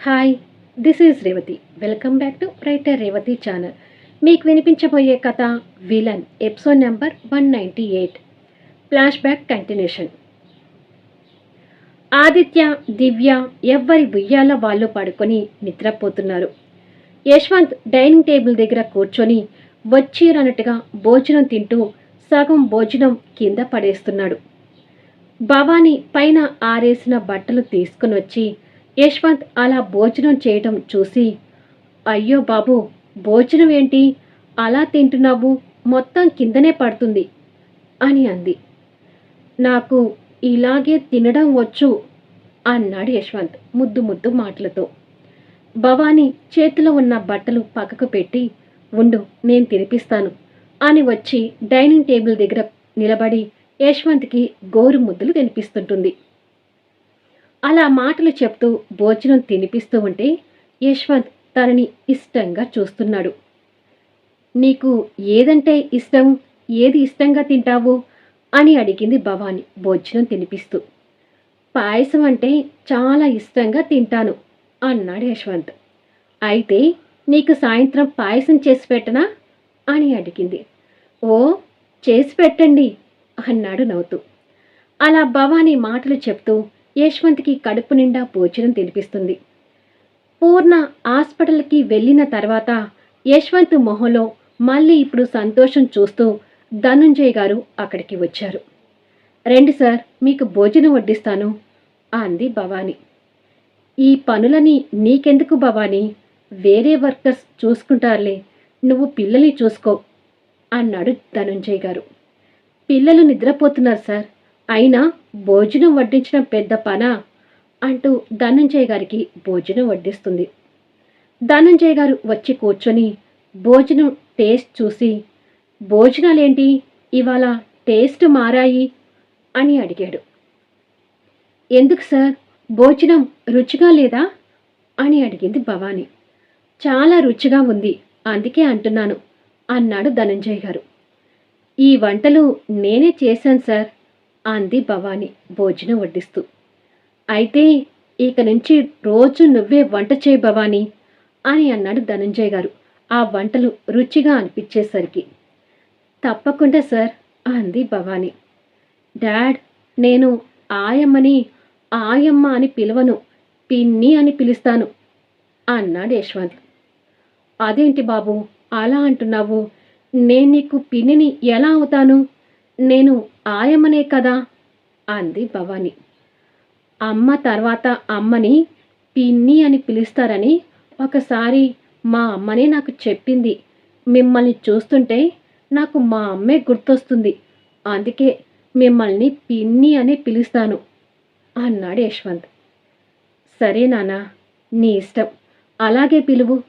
Hi this is Revathi. Welcome back to writer Revathi channel. మీకు వినిపించబోయే కథ villain episode number one ninety eight. Flashback continuation. Aditya Divya ఎవ్వరి బుయ్యాల వాళ్ళు పడుకొని నిద్రపోతున్నారు. యశ్వంత్ డైనింగ్ టేబుల్ దగ్గర కూర్చొని వచ్చిరన్నట్టుగా భోజనం తింటూ సగం భోజనం కింద పడేస్తున్నాడు. భవానీ పైన ఆరేసిన బట్టలు తీసుకుని వచ్చి యశ్వంత్ అలా భోజనం చేయటం చూసి అయ్యో బాబు భోజనం ఏంటి? అలా తింటున్నావు? మొత్తం కిందనే పడుతుంది అని అంది. నాకు ఇలాగే తినడం వచ్చు అన్నాడు యశ్వంత్ ముద్దు ముద్దు మాటలతో. భవానీ చేతిలో ఉన్న బట్టలు పక్కకు పెట్టి ఉండు నేను తినిపిస్తాను అని వచ్చి డైనింగ్ టేబుల్ దగ్గర నిలబడి యశ్వంత్కి గోరు ముద్దులు తినిపిస్తుంటుంది. అలా మాటలు చెప్తూ భోజనం తినిపిస్తూ ఉంటే యశ్వంత్ తనని ఇష్టంగా చూస్తున్నాడు. నీకు ఏదంటే ఇష్టం ఏది ఇష్టంగా తింటావు? అని అడిగింది భవాని భోజనం తినిపిస్తూ. పాయసం అంటే చాలా ఇష్టంగా తింటాను అన్నాడు యశ్వంత్. అయితే నీకు సాయంత్రం పాయసం చేసి పెట్టనా? అని అడిగింది. ఓ చేసి పెట్టండి అన్నాడు నవ్వుతూ. అలా భవానీ మాటలు చెప్తూ యశ్వంత్కి కడుపు నిండా భోజనం తినిపిస్తుంది. పూర్ణ హాస్పిటల్కి వెళ్ళిన తర్వాత యశ్వంత్ మొహంలో మళ్ళీ ఇప్పుడు సంతోషం చూస్తూ ధనుంజయ్ గారు అక్కడికి వచ్చారు. రండి సార్ మీకు భోజనం వడ్డిస్తాను అంది భవానీ. ఈ పనులని నీకెందుకు భవానీ? వేరే వర్కర్స్ చూసుకుంటారులే నువ్వు పిల్లల్ని చూసుకో అన్నాడు ధనుంజయ్ గారు. పిల్లలు నిద్రపోతున్నారు సార్ అయినా భోజనం వడ్డించిన పెద్ద పన అంటూ ధనంజయ్ గారికి భోజనం వడ్డిస్తుంది. ధనంజయ్ గారు వచ్చి కూర్చొని భోజనం టేస్ట్ చూసి భోజనాలేంటి? ఇవాళ టేస్ట్ మారాయి? అని అడిగాడు. ఎందుకు సార్? భోజనం రుచిగా లేదా? అని అడిగింది భవానీ. చాలా రుచిగా ఉంది అందుకే అంటున్నాను అన్నాడు ధనంజయ్ గారు. ఈ వంటలు నేనే చేశాను సార్. అంది భవానీ భోజనం వడ్డిస్తూ. అయితే ఇక నుంచి రోజు నువ్వే వంట చేయి భవానీ అని అన్నాడు ధనంజయ్ గారు. ఆ వంటలు రుచిగా అనిపించేసరికి. తప్పకుండా సార్ అంది భవానీ. డాడ్ నేను ఆయమ్మని ఆయమ్మ అని పిలవను పిన్ని అని పిలుస్తాను అన్నాడు యశ్వంత్. అదేంటి బాబు అలా అంటున్నావు? నేను నీకు పిన్నిని ఎలా అవుతాను? నేను ఆయమ్మనే కదా? అంది భవాని. అమ్మ తర్వాత అమ్మని పిన్ని అని పిలుస్తారని ఒకసారి మా అమ్మనే నాకు చెప్పింది. మిమ్మల్ని చూస్తుంటే నాకు మా అమ్మే గుర్తొస్తుంది. అందుకే మిమ్మల్ని పిన్ని అని పిలుస్తాను అన్నాడు యశ్వంత్. సరే నాన్న నీ ఇష్టం. అలాగే పిలువు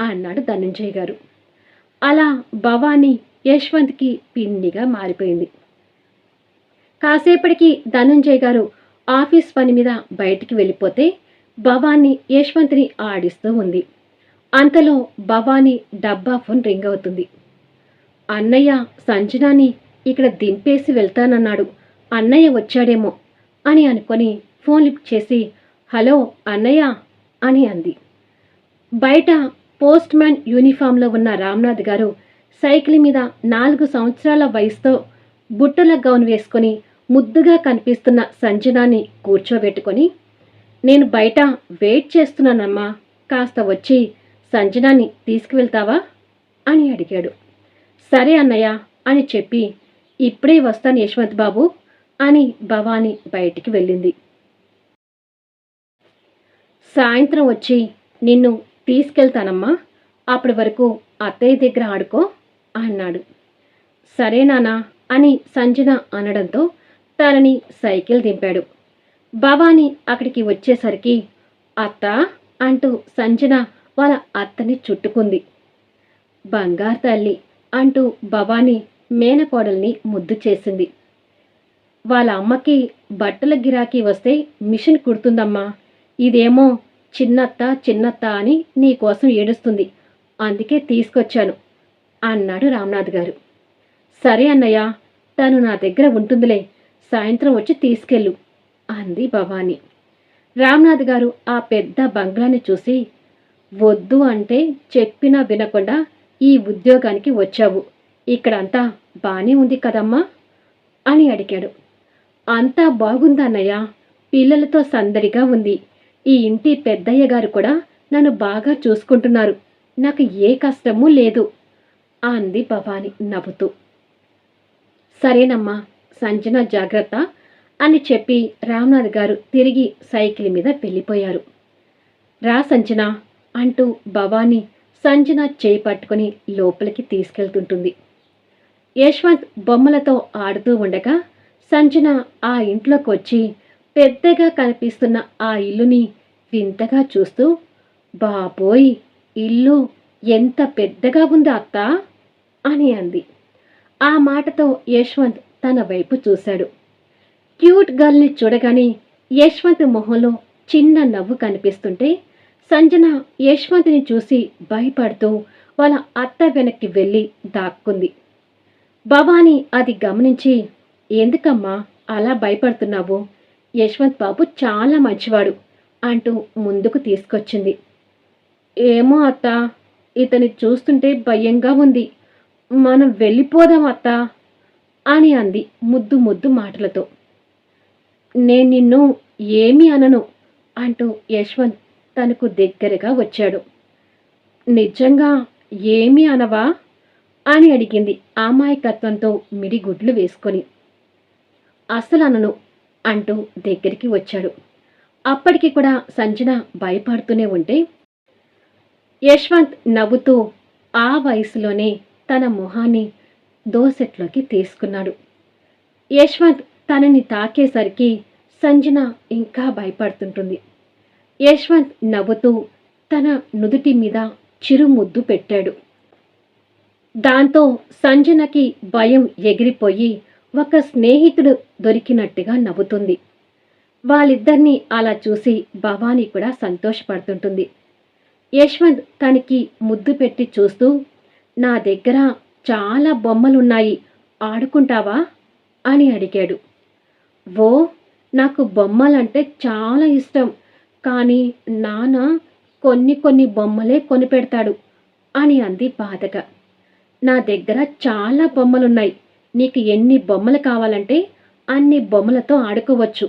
అన్నాడు ధనంజయ్ గారు. అలా భవానీ యశ్వంత్కి పిన్నిగా మారిపోయింది. కాసేపటికి ధనంజయ్ గారు ఆఫీస్ పని మీద బయటికి వెళ్ళిపోతే భవానీ యశ్వంత్ని ఆడిస్తూ ఉంది. అంతలో భవానీ డబ్బా ఫోన్ రింగ్ అవుతుంది. అన్నయ్య సంజనాని ఇక్కడ దింపేసి వెళ్తానన్నాడు. అన్నయ్య వచ్చాడేమో అని అనుకొని ఫోన్ లిఫ్ట్ చేసి హలో అన్నయ్య అని అంది. బయట పోస్ట్ మ్యాన్ యూనిఫామ్లో ఉన్న రామ్నాథ్ గారు సైకిల్ మీద నాలుగు సంవత్సరాల వయసుతో బుట్టల గౌన్ వేసుకొని ముద్దుగా కనిపిస్తున్న సంజనాని కూర్చోబెట్టుకొని నేను బయట వెయిట్ చేస్తున్నానమ్మా కాస్త వచ్చి సంజనాని తీసుకువెళ్తావా? అని అడిగాడు. సరే అన్నయ్య అని చెప్పి ఇప్పుడే వస్తాను యశ్వంత్ బాబు అని భవానీ బయటికి వెళ్ళింది. సాయంత్రం వచ్చి నిన్ను తీసుకెళ్తానమ్మా అప్పటి వరకు అత్తయ్య దగ్గర ఆడుకో అన్నాడు. సరే నానా అని సంజన అనడంతో తనని సైకిల్ దింపాడు. భవానీ అక్కడికి వచ్చేసరికి అత్త అంటూ సంజన వాళ్ళ అత్తని చుట్టుకుంది. బంగారు తల్లి అంటూ భవానీ మేనకోడల్ని ముద్దు చేసింది. వాళ్ళ అమ్మకి బట్టల గిరాకీ వస్తే మిషన్ కుడుతుందమ్మా. ఇదేమో చిన్నత్త చిన్నత్త అని నీకోసం ఏడుస్తుంది. అందుకే తీసుకొచ్చాను. అన్నాడు రామ్నాథ్ గారు. సరే అన్నయ్య తను నా దగ్గర ఉంటుందిలే సాయంత్రం వచ్చి తీసుకెళ్ళు అంది భవానీ. రామ్నాథ్ గారు ఆ పెద్ద బంగ్లాని చూసి వద్దు అంటే చెప్పినా వినకుండా ఈ ఉద్యోగానికి వచ్చావు ఇక్కడంతా బానే ఉంది కదమ్మా అని అడిగాడు. అంతా బాగుందన్నయ్య పిల్లలతో సందడిగా ఉంది ఈ ఇంటి పెద్దయ్య గారు కూడా నన్ను బాగా చూసుకుంటున్నారు నాకు ఏ కష్టమూ లేదు అంది భవాని నవ్వుతూ. సరేనమ్మా సంజన జాగ్రత్త అని చెప్పి రామ్నాథ్ గారు తిరిగి సైకిల్ మీద వెళ్ళిపోయారు. రా సంజన అంటూ భవాని సంజన చేయి పట్టుకుని లోపలికి తీసుకెళ్తుంటుంది. యశ్వంత్ బొమ్మలతో ఆడుతూ ఉండగా సంజన ఆ ఇంట్లోకి వచ్చి పెద్దగా కనిపిస్తున్న ఆ ఇల్లుని వింతగా చూస్తూ బాబోయ్ ఇల్లు ఎంత పెద్దగా ఉంది అత్తా? అని అంది. ఆ మాటతో యశ్వంత్ తన వైపు చూశాడు. క్యూట్ గర్ల్ని చూడగానే యశ్వంత్ మొహంలో చిన్న నవ్వు కనిపిస్తుంటే సంజన యశ్వంత్ని చూసి భయపడుతూ వాళ్ళ అత్త వెనక్కి వెళ్ళి దాక్కుంది. భవానీ అది గమనించి ఎందుకమ్మా అలా భయపడుతున్నావు? యశ్వంత్ బాబు చాలా మంచివాడు అంటూ ముందుకు తీసుకొచ్చింది. ఏమో అత్త ఇతని చూస్తుంటే భయంగా ఉంది. మనం వెళ్ళిపోదాం అత్త అని అంది ముద్దు ముద్దు మాటలతో. నేను నిన్ను ఏమీ అనను అంటూ యశ్వంత్ తనకు దగ్గరగా వచ్చాడు. నిజంగా ఏమీ అనవా అని అడిగింది అమాయకత్వంతో మిడిగుడ్లు వేసుకొని. అసలు అనను అంటూ దగ్గరికి వచ్చాడు. అప్పటికి కూడా సంజన భయపడుతూనే ఉంటే యశ్వంత్ నవ్వుతూ ఆ వయసులోనే తన మొహాన్ని దోసెట్లోకి తీసుకున్నాడు. యశ్వంత్ తనని తాకేసరికి సంజన ఇంకా భయపడుతుంటుంది. యశ్వంత్ నవ్వుతూ తన నుదుటి మీద చిరుముద్దు పెట్టాడు. దాంతో సంజనకి భయం ఎగిరిపోయి ఒక స్నేహితుడు దొరికినట్టుగా నవ్వుతుంది. వాళ్ళిద్దరినీ అలా చూసి భవానీ కూడా సంతోషపడుతుంటుంది. యశ్వంత్ తనకి ముద్దు పెట్టి చూస్తూ నా దగ్గర చాలా బొమ్మలున్నాయి ఆడుకుంటావా? అని అడిగాడు. ఓ నాకు బొమ్మలంటే చాలా ఇష్టం కానీ నాన్న కొన్ని కొన్ని బొమ్మలే కొనిపెడతాడు అని అంది బాధగా. నా దగ్గర చాలా బొమ్మలున్నాయి నీకు ఎన్ని బొమ్మలు కావాలంటే అన్ని బొమ్మలతో ఆడుకోవచ్చు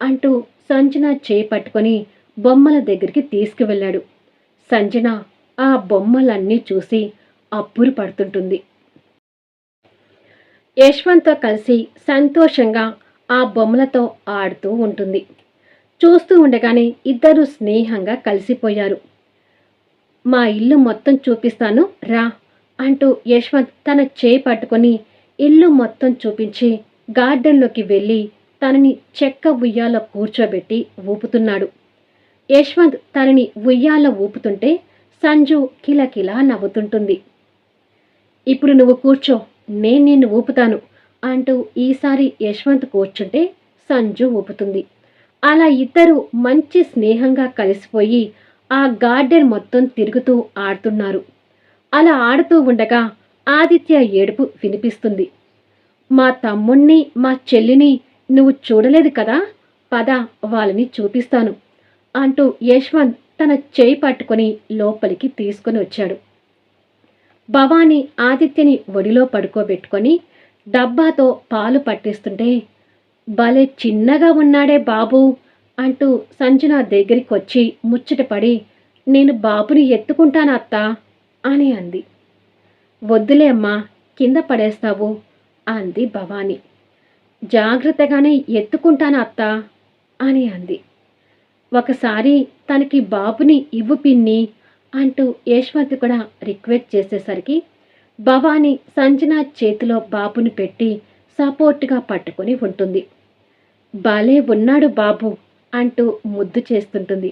అంటూ సంజన చేయి పట్టుకొని బొమ్మల దగ్గరికి తీసుకువెళ్ళాడు. సంజన ఆ బొమ్మలన్నీ చూసి అబ్బురు పడుతుంటుంది. యశ్వంత్తో కలిసి సంతోషంగా ఆ బొమ్మలతో ఆడుతూ ఉంటుంది. చూస్తూ ఉండగానే ఇద్దరు స్నేహంగా కలిసిపోయారు. మా ఇల్లు మొత్తం చూపిస్తాను రా అంటూ యశ్వంత్ తన చేయి పట్టుకొని ఇల్లు మొత్తం చూపించి గార్డెన్లోకి వెళ్ళి తనని చెక్క ఉయ్యాల కూర్చోబెట్టి ఊపుతున్నాడు. యశ్వంత్ తనని ఉయ్యాల ఊపుతుంటే సంజు కిలకిలా నవ్వుతుంటుంది. ఇప్పుడు నువ్వు కూర్చో నేను నిన్ను ఊపుతాను అంటూ ఈసారి యశ్వంత్ కూర్చుంటే సంజు ఊపుతుంది. అలా ఇద్దరు మంచి స్నేహంగా కలిసిపోయి ఆ గార్డెన్ మొత్తం తిరుగుతూ ఆడుతున్నారు. అలా ఆడుతూ ఉండగా ఆదిత్య ఏడుపు వినిపిస్తుంది. మా తమ్ముణ్ణి మా చెల్లిని నువ్వు చూడలేదు కదా పద వాళ్ళని చూపిస్తాను అంటూ యశ్వంత్ తన చేయి పట్టుకొని లోపలికి తీసుకొని వచ్చాడు. భవానీ ఆదిత్యని ఒడిలో పడుకోబెట్టుకొని డబ్బాతో పాలు పట్టిస్తుంటే భలే చిన్నగా ఉన్నాడే బాబు అంటూ సంజన దగ్గరికి వచ్చి ముచ్చటపడి నేను బాబుని ఎత్తుకుంటాను అత్త అని అంది. వద్దులే అమ్మా కింద పడేస్తావు అంది భవానీ. జాగ్రత్తగానే ఎత్తుకుంటాను అత్తా అని అంది. ఒకసారి తనకి బాబుని ఇవ్వు పిన్ని అంటూ యశ్వంత్ కూడా రిక్వెస్ట్ చేసేసరికి భవానీ సంజన చేతిలో బాబుని పెట్టి సపోర్ట్గా పట్టుకొని ఉంటుంది. భలే ఉన్నాడు బాబు అంటూ ముద్దు చేస్తుంటుంది.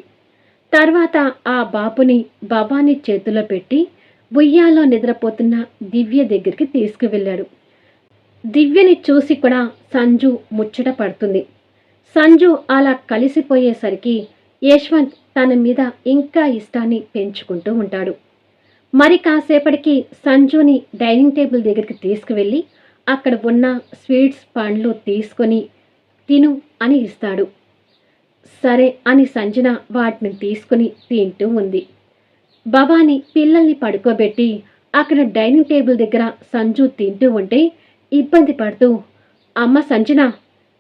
తర్వాత ఆ బాబుని భవాని చేతిలో పెట్టి ఉయ్యాలో నిద్రపోతున్న దివ్య దగ్గరికి తీసుకువెళ్ళాడు. దివ్యని చూసి కూడా సంజు ముచ్చట పడుతుంది. సంజు అలా కలిసిపోయేసరికి యశ్వంత్ తన మీద ఇంకా ఇష్టాన్ని పెంచుకుంటూ ఉంటాడు. మరి కాసేపటికి సంజుని డైనింగ్ టేబుల్ దగ్గరికి తీసుకువెళ్ళి అక్కడ ఉన్న స్వీట్స్ పండ్లు తీసుకొని తిను అని ఇస్తాడు. సరే అని సంజన వాటిని తీసుకుని తింటూ ఉంది. భవాని పిల్లల్ని పడుకోబెట్టి అక్కడ డైనింగ్ టేబుల్ దగ్గర సంజు తింటూ ఉంటే ఇబ్బంది పడుతూ అమ్మ సంజన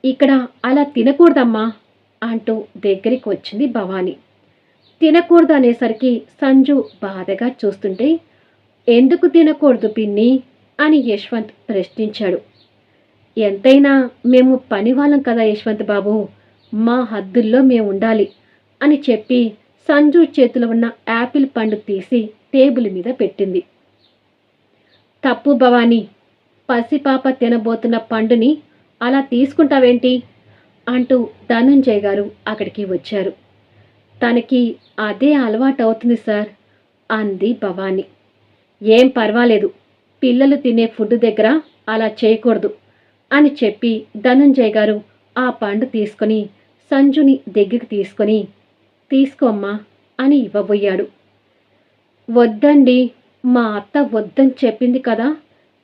ఇక్కడ అలా తినకూడదమ్మా అంటూ దగ్గరికి వచ్చింది భవానీ. తినకూడదు అనేసరికి సంజు బాధగా చూస్తుంటే ఎందుకు తినకూడదు పిన్ని? అని యశ్వంత్ ప్రశ్నించాడు. ఎంతైనా మేము పనివాళ్ళం కదా యశ్వంత్ బాబు మా హద్దుల్లో మేము ఉండాలి అని చెప్పి సంజు చేతిలో ఉన్న యాపిల్ పండు తీసి టేబుల్ మీద పెట్టింది. తప్పు భవానీ పసిపాప తినబోతున్న పండుని అలా తీసుకుంటావేంటి? అంటూ ధనంజయ్ గారు అక్కడికి వచ్చారు. తనకి అదే అలవాటు అవుతుంది సార్ అంది భవానీ. ఏం పర్వాలేదు పిల్లలు తినే ఫుడ్ దగ్గర అలా చేయకూడదు అని చెప్పి ధనంజయ్ గారు ఆ పండు తీసుకొని సంజుని దగ్గరికి తీసుకొని తీసుకోమ్మా అని ఇవ్వబోయాడు. వద్దండి మా అత్త వద్దని చెప్పింది కదా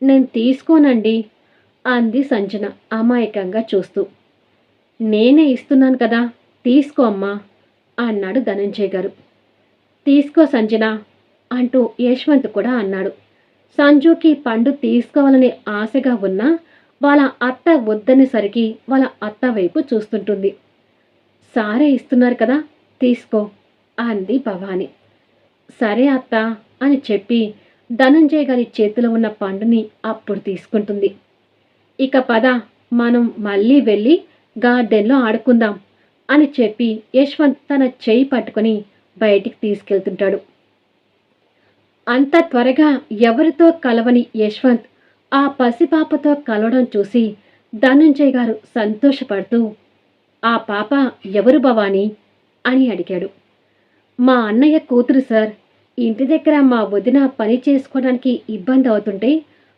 నేను తీసుకోనండి అంది సంజన అమాయకంగా చూస్తూ. నేనే ఇస్తున్నాను కదా తీసుకో అమ్మా అన్నాడు ధనంజయ్ గారు. తీసుకో సంజన అంటూ యశ్వంత్ కూడా అన్నాడు. సంజుకి పండు తీసుకోవాలనే ఆశగా ఉన్నా వాళ్ళ అత్త వద్దనేసరికి వాళ్ళ అత్త వైపు చూస్తుంటుంది. సారే ఇస్తున్నారు కదా తీసుకో అంది భవాని. సరే అత్త అని చెప్పి ధనంజయ్ గారి చేతిలో ఉన్న పండుని అప్పుడు తీసుకుంటుంది. ఇక పద మనం మళ్ళీ వెళ్ళి గార్డెన్లో ఆడుకుందాం అని చెప్పి యశ్వంత్ తన చేయి పట్టుకొని బయటికి తీసుకెళ్తుంటాడు. అంత త్వరగా ఎవరితో కలవని యశ్వంత్ ఆ పసిపాపతో కలవడం చూసి ధనుంజయ్ గారు సంతోషపడుతూ ఆ పాప ఎవరు భవాని? అని అడిగాడు. మా అన్నయ్య కూతురు సార్. ఇంటి దగ్గర మా వదిన పని చేసుకోవడానికి ఇబ్బంది అవుతుంటే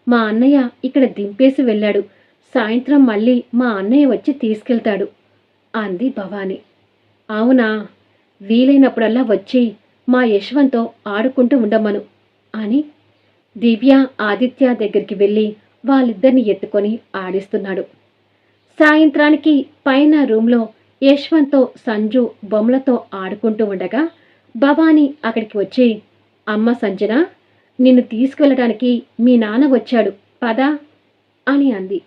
మా అన్నయ్య ఇక్కడ దింపేసి వెళ్ళాడు. సాయంత్రం మళ్ళీ మా అన్నయ్య వచ్చి తీసుకెళ్తాడు అంది భవాని. అవునా వీలైనప్పుడల్లా వచ్చి మా యశ్వంతో ఆడుకుంటూ ఉండమను అని దివ్య ఆదిత్య దగ్గరికి వెళ్ళి వాళ్ళిద్దరిని ఎత్తుకొని ఆడిస్తున్నాడు. సాయంత్రానికి పైన రూమ్లో యశ్వంత్తో సంజు బొమ్మలతో ఆడుకుంటూ ఉండగా భవానీ అక్కడికి వచ్చి అమ్మ సంజన నిన్ను తీసుకెళ్ళడానికి మీ నాన్న వచ్చాడు పదా అని అంది.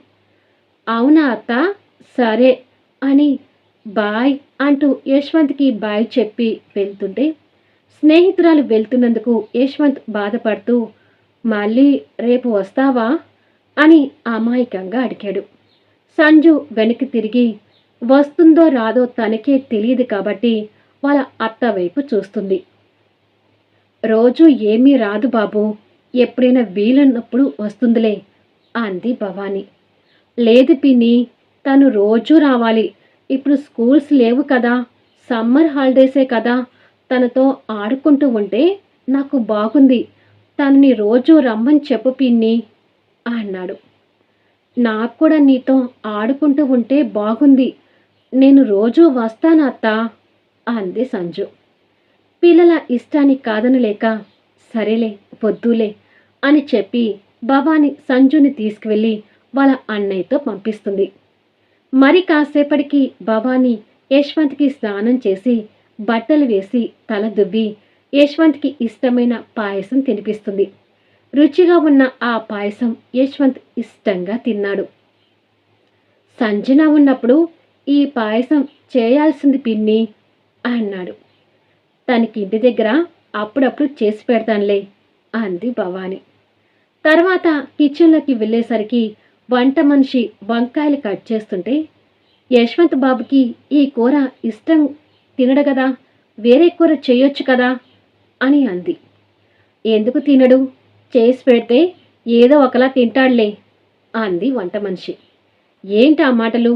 అవునా అత్త? సరే అని బాయ్ అంటూ యశ్వంత్కి బాయ్ చెప్పి వెళ్తుంటే స్నేహితురాలు వెళ్తున్నందుకు యశ్వంత్ బాధపడుతూ మళ్ళీ రేపు వస్తావా? అని అమాయకంగా అడిగాడు. సంజు వెనక్కి తిరిగి వస్తుందో రాదో తనకే తెలియదు కాబట్టి వాళ్ళ అత్త వైపు చూస్తుంది. రోజు ఏమీ రాదు బాబు ఎప్పుడైనా వీలున్నప్పుడు వస్తుందిలే అంది భవానీ. లేదు పిన్ని తను రోజూ రావాలి. ఇప్పుడు స్కూల్స్ లేవు కదా సమ్మర్ హాలిడేసే కదా తనతో ఆడుకుంటూ ఉంటే నాకు బాగుంది. తనని రోజు రమ్మని చెప్పు పిన్ని అన్నాడు. నాకు కూడా నీతో ఆడుకుంటూ ఉంటే బాగుంది. నేను రోజూ వస్తాను అత్త అంది సంజు. పిల్లల ఇష్టాన్ని కాదనలేక సరేలే పొద్దులే అని చెప్పి భవాని సంజుని తీసుకువెళ్ళి వాళ్ళ అన్నయ్యతో పంపిస్తుంది. మరి కాసేపటికి భవాని యశ్వంత్కి స్నానం చేసి బట్టలు వేసి తల దువ్వి యశ్వంత్కి ఇష్టమైన పాయసం తినిపిస్తుంది. రుచిగా ఉన్న ఆ పాయసం యశ్వంత్ ఇష్టంగా తిన్నాడు. సంజన ఉన్నప్పుడు ఈ పాయసం చేయాల్సింది పిన్ని అన్నాడు. తనకి ఇంటి దగ్గర అప్పుడప్పుడు చేసి పెడతానులే అంది భవాని. తర్వాత కిచెన్లోకి వెళ్ళేసరికి వంట మనిషి వంకాయలు కట్ చేస్తుంటే యశ్వంత్ బాబుకి ఈ కూర ఇష్టం తినడు కదా వేరే కూర చేయొచ్చు కదా అని అంది. ఎందుకు తినడు? చేసి పెడితే ఏదో ఒకలా తింటాడులే అంది వంట మనిషి. ఏంటి ఆ మాటలు?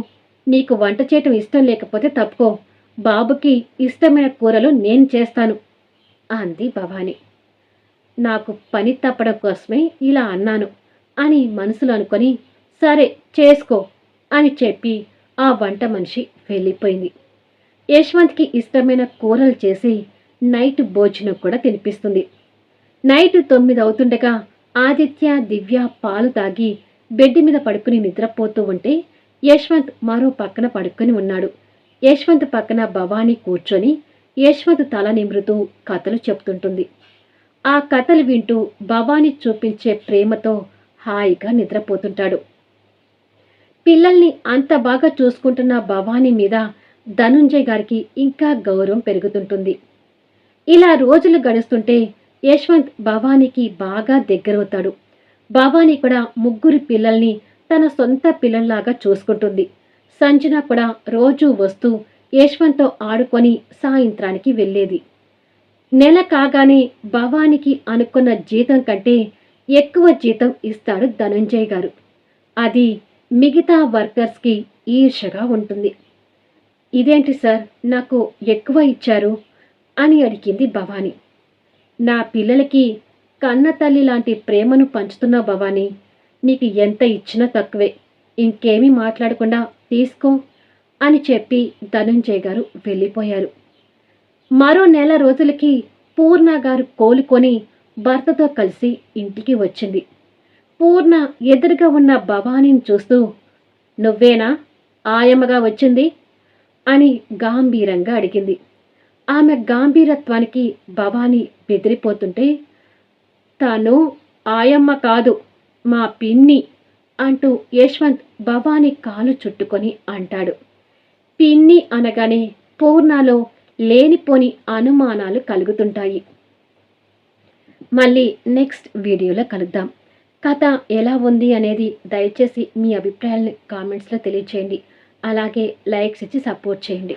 నీకు వంట చేయటం ఇష్టం లేకపోతే తప్పుకో. బాబుకి ఇష్టమైన కూరలు నేను చేస్తాను అంది భవాని. నాకు పని తప్పడం కోసమే ఇలా అన్నాను అని మనసులో అనుకొని సరే చేసుకో అని చెప్పి ఆ వంట మనిషి వెళ్ళిపోయింది. యశ్వంత్కి ఇష్టమైన కూరలు చేసి నైట్ భోజనం కూడా తినిపిస్తుంది. నైట్ తొమ్మిది అవుతుండగా ఆదిత్య దివ్య పాలు తాగి బెడ్ మీద పడుకుని నిద్రపోతూ ఉంటే యశ్వంత్ మరో పక్కన పడుకొని ఉన్నాడు. యశ్వంత్ పక్కన భవానీ కూర్చొని యశ్వంత్ తల నిమృతూ కథలు చెప్తుంటుంది. ఆ కథలు వింటూ భవానీ చూపించే ప్రేమతో హాయిగా నిద్రపోతుంటాడు. పిల్లల్ని అంత బాగా చూసుకుంటున్న భవానీ మీద ధనుంజయ్ గారికి ఇంకా గౌరవం పెరుగుతుంటుంది. ఇలా రోజులు గడుస్తుంటే యశ్వంత్ భవానీకి బాగా దగ్గరవుతాడు. భవానీ కూడా ముగ్గురు పిల్లల్ని తన సొంత పిల్లల్లాగా చూసుకుంటుంది. సంజన కూడా రోజు వస్తూ యశ్వంత్తో ఆడుకొని సాయంత్రానికి వెళ్ళేది. నెల కాగానే భవానికి అనుకున్న జీతం కంటే ఎక్కువ జీతం ఇస్తాడు ధనుంజయ్ గారు. అది మిగతా వర్కర్స్కి ఈర్షగా ఉంటుంది. ఇదేంటి సార్ నాకు ఎక్కువ ఇచ్చారు? అని అడిగింది భవానీ. నా పిల్లలకి కన్న తల్లి లాంటి ప్రేమను పంచుతున్న భవానీ నీకు ఎంత ఇచ్చినా తక్కువే. ఇంకేమీ మాట్లాడకుండా తీసుకో అని చెప్పి ధనుంజయ్ గారు వెళ్ళిపోయారు. మరో నెల రోజులకి పూర్ణ గారు కోలుకొని భర్తతో కలిసి ఇంటికి వచ్చింది. పూర్ణ ఎదురుగా ఉన్న భవానీని చూస్తూ నువ్వేనా? ఆయమ్మగా వచ్చింది? అని గాంభీరంగా అడిగింది. ఆమె గాంభీరత్వానికి భవానీ బెదిరిపోతుంటే తాను ఆయమ్మ కాదు మా పిన్ని అంటూ యశ్వంత్ భవానీ కాలు చుట్టుకొని అంటాడు. పిన్ని అనగానే పూర్ణలో లేనిపోని అనుమానాలు కలుగుతుంటాయి. మళ్ళీ నెక్స్ట్ వీడియోలో కలుద్దాం. కథ ఎలా ఉంది అనేది దయచేసి మీ అభిప్రాయాలను కామెంట్స్లో తెలియచేయండి. అలాగే లైక్స్ ఇచ్చి సపోర్ట్ చేయండి.